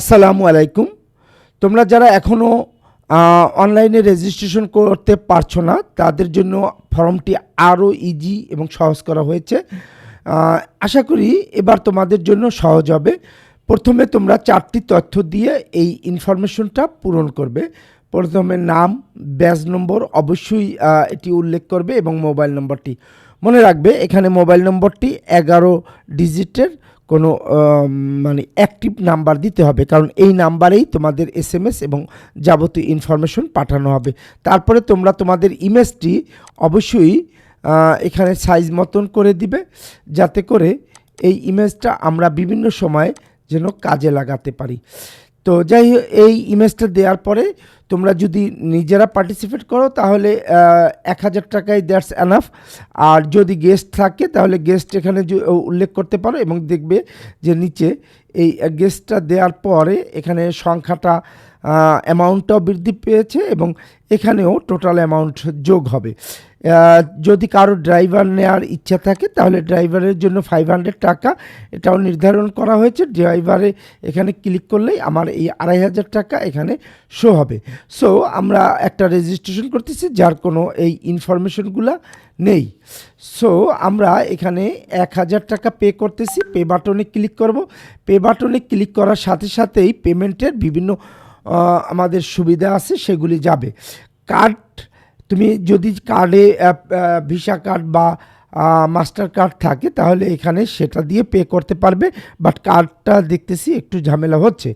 আসসালামু আলাইকুম। তোমরা যারা এখনও অনলাইনে রেজিস্ট্রেশন করতে পারছ না, তাদের জন্য ফর্মটি আরও ইজি এবং সহজ করা হয়েছে। আশা করি এবার তোমাদের জন্য সহজ হবে। প্রথমে তোমরা চারটি তথ্য দিয়ে এই ইনফরমেশনটা পূরণ করবে। প্রথমে নাম ব্যাজ নম্বর অবশ্যই এটি উল্লেখ করবে এবং মোবাইল নম্বরটি মনে রাখবে, এখানে মোবাইল নম্বরটি এগারো ডিজিটের কোনো মানে অ্যাক্টিভ নাম্বার দিতে হবে। কারণ এই নাম্বারেই তোমাদের এস এম এস এবং যাবতীয় ইনফরমেশন পাঠানো হবে। তারপরে তোমরা তোমাদের ইমেজটি অবশ্যই এখানে সাইজ মতন করে দিবে। যাতে করে এই ইমেজটা আমরা বিভিন্ন সময় যেন কাজে লাগাতে পারি। তো যাই এই ইমেজটা দেওয়ার পরে তোমরা যদি নিজেরা পার্টিসিপেট করো, তাহলে এক হাজার টাকায় দ্যাটস অ্যানাফ আর যদি গেস্ট থাকে, তাহলে গেস্ট এখানে উল্লেখ করতে পারো এবং দেখবে যে নিচে এই গেস্টটা দেওয়ার পরে এখানে সংখ্যাটা অ্যামাউন্টটাও বৃদ্ধি পেয়েছে এবং এখানেও টোটাল অ্যামাউন্ট যোগ হবে। যদি কারও ড্রাইভার নেওয়ার ইচ্ছা থাকে, তাহলে ড্রাইভারের জন্য ফাইভ হান্ড্রেড টাকা এটাও নির্ধারণ করা হয়েছে। ড্রাইভারে এখানে ক্লিক করলেই আমার এই আড়াই হাজার টাকা এখানে শো হবে। সো আমরা একটা রেজিস্ট্রেশন করতেছি, যার কোনো এই ইনফরমেশনগুলো নেই। সো আমরা এখানে এক হাজার টাকা পে করতেছি। পে বাটনে ক্লিক করব। পে বাটনে ক্লিক করার সাথে সাথেই পেমেন্টের বিভিন্ন আমাদের সুবিধা আছে, সেগুলি যাবে। কার্ড, তুমি যদি কার্ডে ভিসা কার্ড বা মাস্টার কার্ড থাকে, তাহলে এখানে সেটা দিয়ে পে করতে পারবে। বাট কার্ডটা দেখতেছি একটু ঝামেলা হচ্ছে।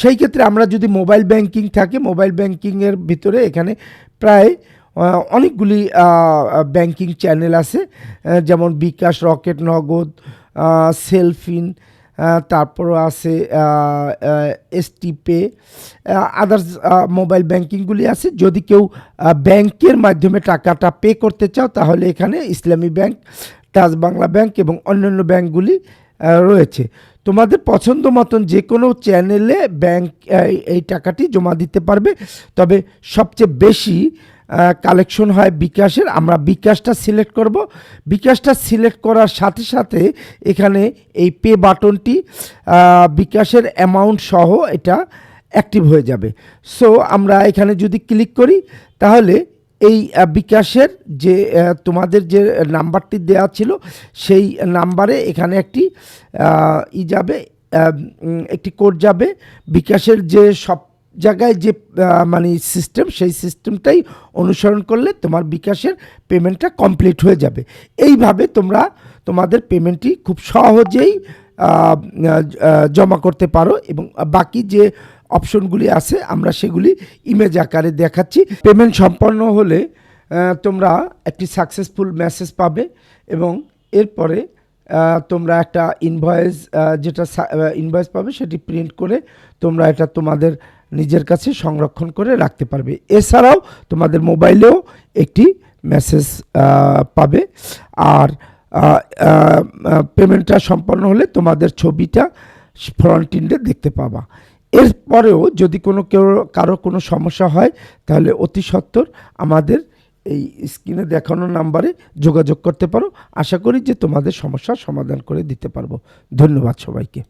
সেই ক্ষেত্রে আমরা যদি মোবাইল ব্যাংকিং থাকে মোবাইল ব্যাংকিংয়ের ভিতরে এখানে প্রায় অনেকগুলি ব্যাংকিং চ্যানেল আছে। যেমন বিকাশ, রকেট, নগদ সেলফিন তারপরও আছে এসটি পে আদার্স মোবাইল ব্যাংকিংগুলি আছে। যদি কেউ ব্যাংকের মাধ্যমে টাকাটা পে করতে চাও তাহলে এখানে ইসলামী ব্যাংক তাজ বাংলা ব্যাংক এবং অন্যান্য ব্যাংকগুলি আহ, রয়েছে। তোমাদের পছন্দ মতন যে কোনো চ্যানেলে ব্যাংক এই টাকাটি জমা দিতে পারবে। তবে সবচেয়ে বেশি কালেকশন হয় বিকাশের, আমরা বিকাশটা সিলেক্ট করব। বিকাশটা সিলেক্ট করার সাথে সাথে এখানে এই পে বাটনটি বিকাশের অ্যামাউন্ট সহ এটা অ্যাক্টিভ হয়ে যাবে। সো আমরা এখানে যদি ক্লিক করি, তাহলে এই বিকাশের যে তোমাদের যে নাম্বারটি দেওয়া ছিল, সেই নাম্বারে এখানে একটি ই যাবে একটি কোড যাবে। বিকাশের যে সব জায়গায় যে মানে সিস্টেম সেই সিস্টেমটাই অনুসরণ করলে তোমার বিকাশের পেমেন্টটা কমপ্লিট হয়ে যাবে। এইভাবে তোমরা তোমাদের পেমেন্টটি খুব সহজেই জমা করতে পারো এবং বাকি যে অপশনগুলি আছে, আমরা সেগুলি ইমেজ আকারে দেখাচ্ছি। পেমেন্ট সম্পন্ন হলে তোমরা একটি সাকসেসফুল মেসেজ পাবে এবং এরপরে তোমরা একটা ইনভয়েস যেটা ইনভয়েস পাবে, সেটি প্রিন্ট করে তোমরা এটা তোমাদের নিজের কাছে সংরক্ষণ করে রাখতে পারবে। এছাড়াও তোমাদের মোবাইলেও একটি মেসেজ পাবে। আর পেমেন্টটা সম্পন্ন হলে তোমাদের ছবিটা ফ্রন্ট ইন্ডে দেখতে পাবা। এরপরেও যদি কোনো কেউ, কারও কোনো সমস্যা হয়, তাহলে অতি সত্বর আমাদের এই স্ক্রিনে দেখানো নাম্বারে যোগাযোগ করতে পারো। আশা করি যে তোমাদের সমস্যার সমাধান করে দিতে পারব। ধন্যবাদ সবাইকে।